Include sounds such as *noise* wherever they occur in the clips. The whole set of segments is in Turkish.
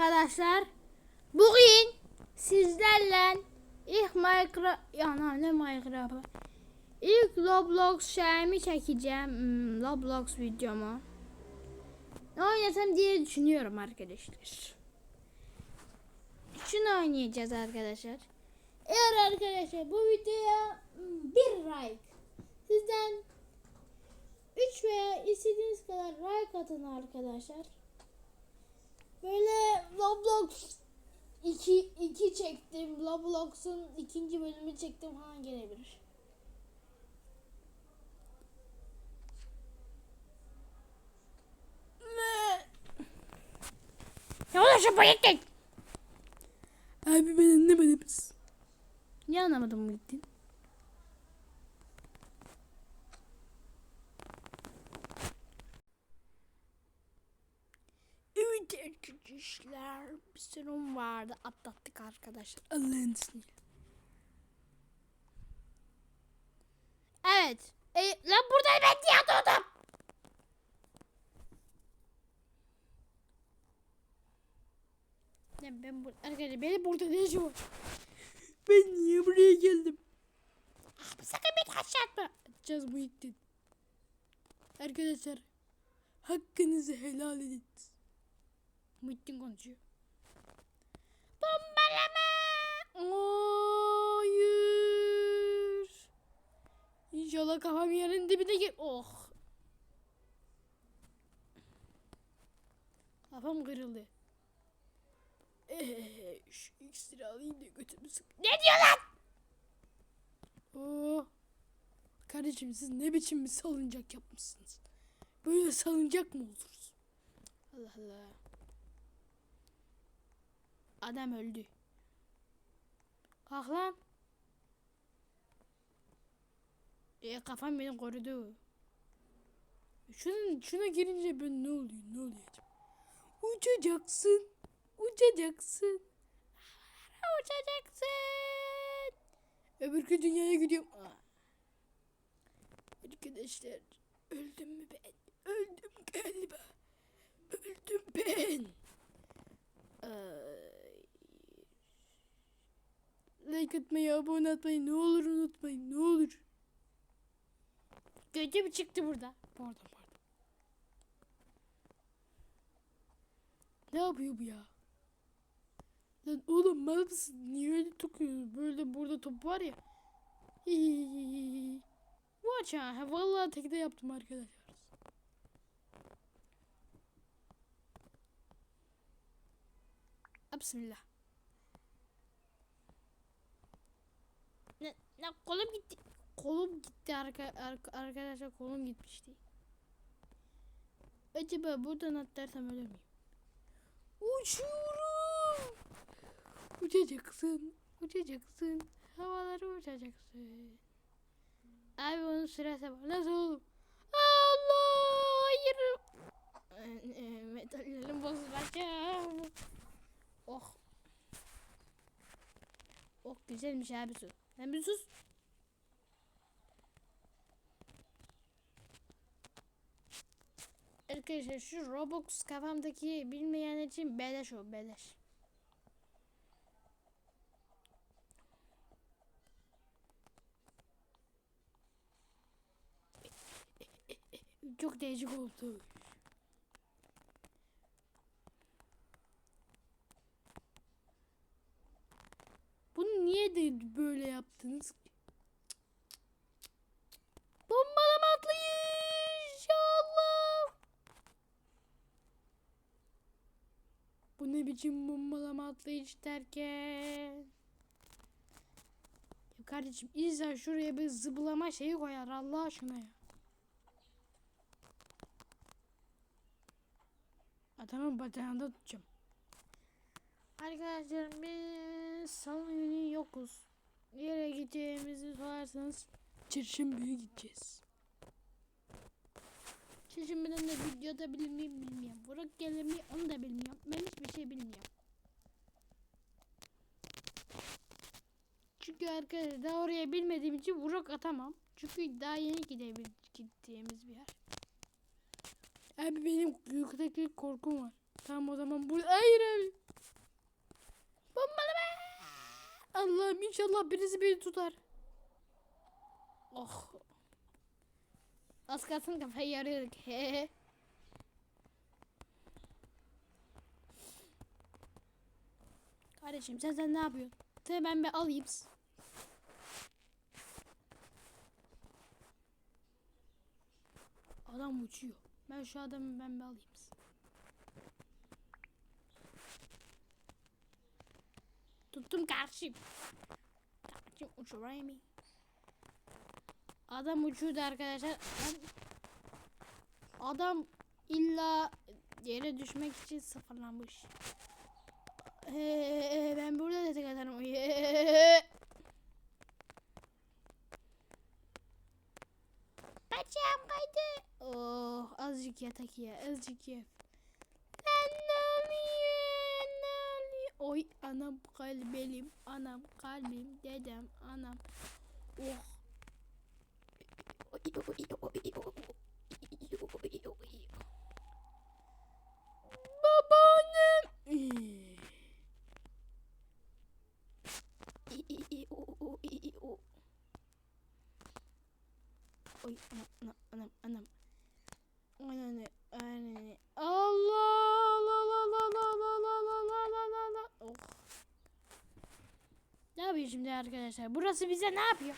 arkadaşlar. Bugün sizlerle ilk Minecraft yana ne Minecraft'ı ilk Roblox şeyimi çekeceğim. Hmm, Roblox videomu. Ne oynasam diye düşünüyorum arkadaşlar. Şunu oynayacağız arkadaşlar. Eğer arkadaşlar bu videoya hmm, bir like sizden 3 veya istediğiniz kadar like atın arkadaşlar. Böyle Roblox 2 2 çektim. Roblox'un ikinci bölümü çektim falan gelebilir. Ne oluyor şu bayıktın? Abi ben anlamadım. Niye anlamadım bu gittin? Evet arkadaşlar bir sorun vardı atlattık arkadaşlar. Allah'ın izniyle. Evet. E, lan burada ben diye doğdum. Ya ben bu arkadaşlar beni burada ne işim var? Ben niye buraya geldim? Abi sakın beni aşağı atma. Atacağız bu ittin. Arkadaşlar hakkınızı helal edin. Muhittin konuşuyor. Bombalama. Hayır. İnşallah kafam yerin dibine gir. Oh. Kafam kırıldı. Eee şu iksiri alayım da götümü sık. Ne diyor lan? Oo. Kardeşim siz ne biçim bir salıncak yapmışsınız? Böyle salıncak mı olur? Allah Allah. Adam öldü. Kalk lan. E, kafam beni korudu. Şunun, şuna girince ben ne oluyor ne oluyor? Uçacaksın. Uçacaksın. Uçacaksın. Öbürkü dünyaya gidiyorum. Aa. Arkadaşlar öldüm mü ben? Öldüm galiba. Öldüm ben. Like atmayı, abone atmayı ne olur unutmayın ne olur. Gözüm çıktı burada. Pardon pardon. Ne yapıyor bu ya? Lan oğlum mal mısın? Niye öyle tokuyorsun? Böyle burada top var ya. Watch ha. Vallahi tekte yaptım arkadaşlar. Bismillah. Ne kolum gitti. Kolum gitti arka, arka, arkadaşlar kolum gitmişti. Acaba buradan atlarsam ölür müyüm? Uçuyorum. Uçacaksın. Uçacaksın. Havalara uçacaksın. Abi onun süresi var. Nasıl oğlum? Allah! Hayır. Metallerim bozulacak. Oh. Oh güzelmiş abi su. Sen bir sus. Arkadaşlar şu Roblox kafamdaki bilmeyen için beleş o beleş. Çok değişik oldu. Bunu niye de böyle yaptınız ki? Bombalama atlayış Allah. Bu ne biçim bombalama atlayış derken? Ya kardeşim insan şuraya bir zıplama şeyi koyar Allah aşkına ya. Adamın bacağında tutacağım. Arkadaşlar biz salı günü yokuz. Nereye gideceğimizi sorarsanız Çarşambaya gideceğiz. Şimdiden de videoda bilmeyeyim bilmiyorum. Burak gelir mi onu da bilmiyorum. Ben hiçbir şey bilmiyorum. Çünkü arkadaşlar daha oraya bilmediğim için Burak atamam. Çünkü daha yeni gidebil gittiğimiz bir yer. Abi benim yükseklik korkum var. Tamam o zaman bu... Hayır abi. Allah'ım inşallah birisi beni tutar. Oh. Az kalsın kafayı yarıyorduk. *laughs* Kardeşim sen sen ne yapıyorsun? Seni ben bir alayım. Adam uçuyor. Ben şu adamı ben bir alayım. Tuttum karşıyım. Karşıyım uçurayım. Adam uçuyordu arkadaşlar. Adam, illa yere düşmek için sıfırlanmış. Ee, ben burada da tek atarım. Bacağım kaydı. Oh azıcık yatak ya azıcık ya. Ben ne oluyor, ne oluyor? Oy anam kalbelim anam kalbim dedem anam. Oh. Babaannem. Arkadaşlar? Burası bize ne yapıyor?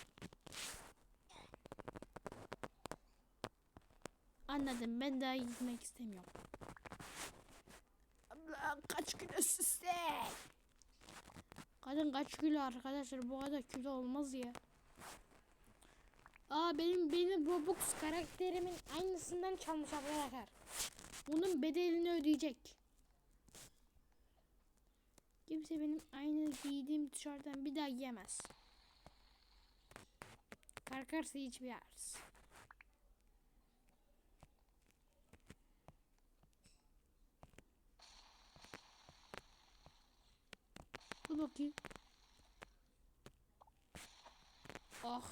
Anladım. Ben daha gitmek istemiyorum. Abla kaç kilosun sen? Kadın kaç kilo arkadaşlar? Bu kadar kilo olmaz ya. Aa benim benim Robux karakterimin aynısından çalmış arkadaşlar. Bunun bedelini ödeyecek. Kimse benim aynı giydiğim tişörtten bir daha giyemez. Karkarsa hiçbir yeriz. Dur bakayım. Oh.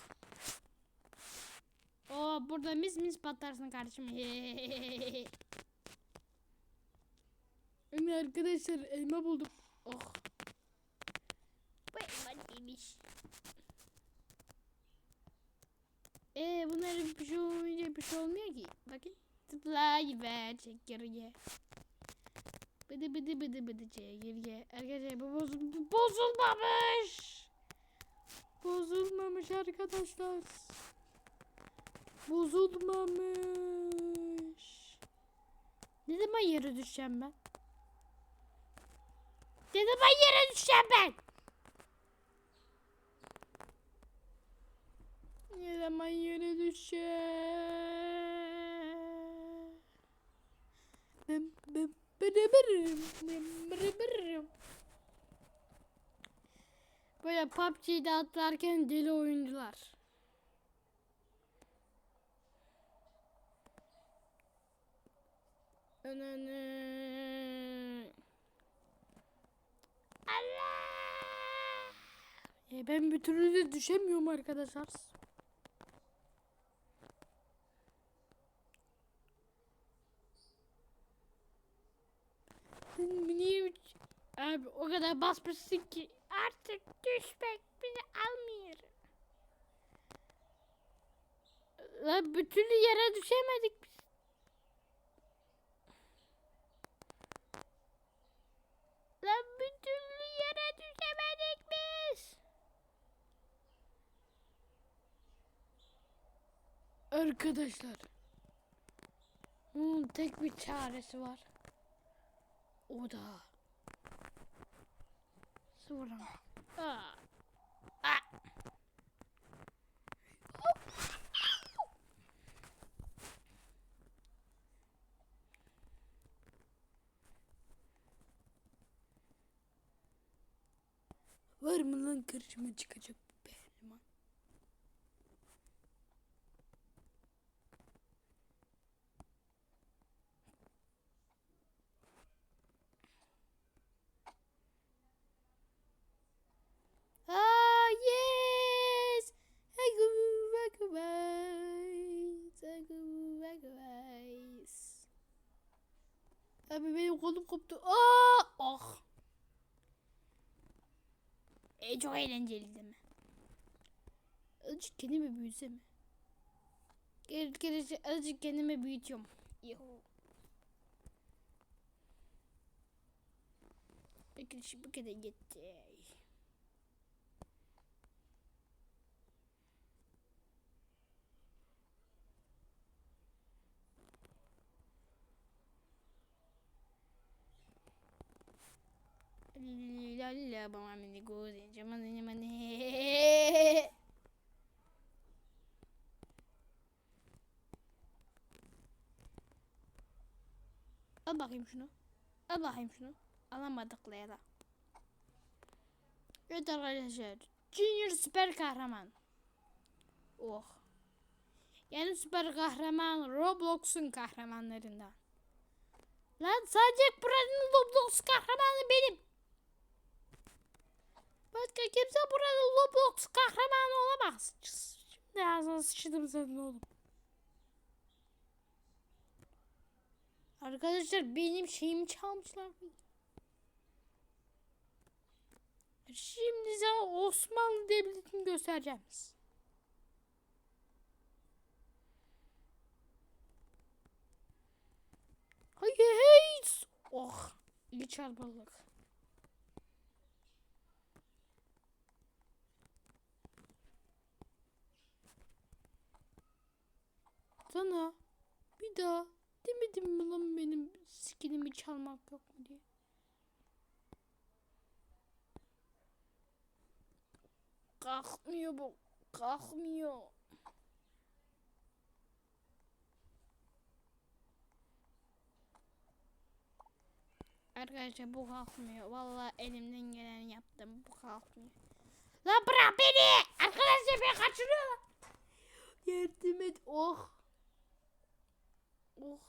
Oh burada mis mis patlarsın kardeşim. *laughs* Öyle arkadaşlar elma buldum. Oh. Bu elma değilmiş. Ee bir şey olmayınca bir şey olmuyor ki. Bakın. Tıklayıver çek geriye. Bıdı bıdı bıdı bıdı çek geriye. Arkadaşlar bu bozul bozulmamış. Bozulmamış arkadaşlar. Bozulmamış. Ne zaman yere düşeceğim ben? Ne zaman yere düşeceğim ben? Ne zaman yere düşeceğim? Bım bım bırı bırı. Böyle PUBG'de atlarken deli oyuncular. Ananı. Allah. E ben bir türlü düşemiyorum arkadaşlar. Niye Abi o kadar basmışsın ki artık düşmek beni almıyor. Lan türlü yere düşemedik biz. Lan bir türlü yere düşemedik biz. Arkadaşlar. Bunun tek bir çaresi var. O da. Aa. Var mı lan karşıma çıkacak Kolum koptu. Aa! Ah! E, çok eğlenceli değil mi? Azıcık kendimi büyütsem mi? Arkadaşlar azıcık kendimi büyütüyorum. Yuhu. Arkadaşlar bu kadar yetti. Bana mini gozi camani mani. Al bakayım şunu. Al bakayım şunu. Alamadık. Evet arkadaşlar. Junior süper kahraman. Oh. Yani süper kahraman Roblox'un kahramanlarından. Lan sadece buranın Roblox kahramanı benim. Başka kimse buranın Roblox kahramanı olamaz. Şimdi ağzına sıçtım senin oğlum. Arkadaşlar benim şeyimi çalmışlar. Şimdi sana Osmanlı Devleti'ni göstereceğim. Hayır. Oh. iyi çarpıldık. Sana bir daha demedim mi lan benim skinimi çalmak yok mu diye. Kalkmıyor bu. Kalkmıyor. Arkadaşlar bu kalkmıyor. Vallahi elimden geleni yaptım. Bu kalkmıyor. Lan bırak beni. Arkadaşlar beni kaçırıyor. Yardım et. Oh. Oh.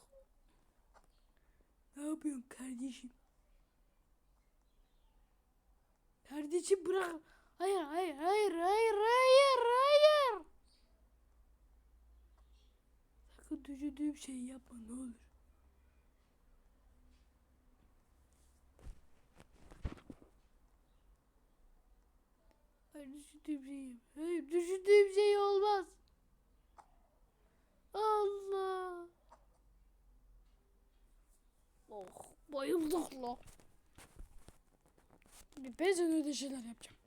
Ne yapıyorsun kardeşim? Kardeşim bırak. Hayır hayır hayır hayır hayır hayır. Sakın düşündüğüm şeyi yapma ne olur. Hayır düşündüğüm şey yap. Hayır düşündüğüm şey olmaz. Allah. Oh bayıldık la. Ben sana öyle yapacağım.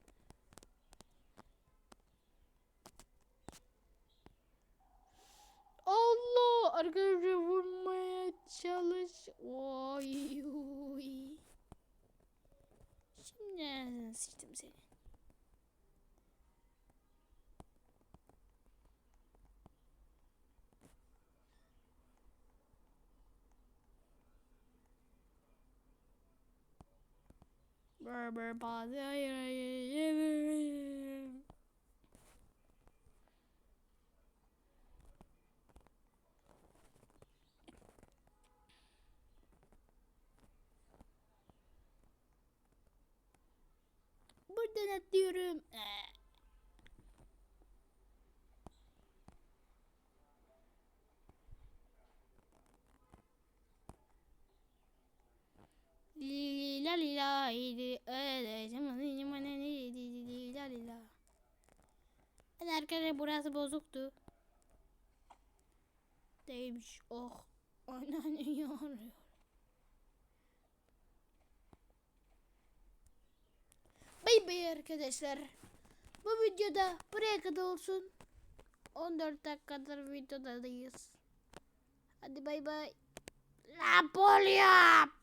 Allah arkadaşlar vurmaya çalış. Oy. Şimdi sıçtım seni. Berber bazı hayır hayır. Buradan atlıyorum. Ee. Li la li la li öyle zaman zaman li li li la li la. Hadi arkadaşlar burası bozuktu. Değilmiş. Oh. Oynanıyor. Bay bay arkadaşlar. Bu videoda buraya kadar olsun. 14 dakikadır videodayız. Hadi bay bay. Napolyon.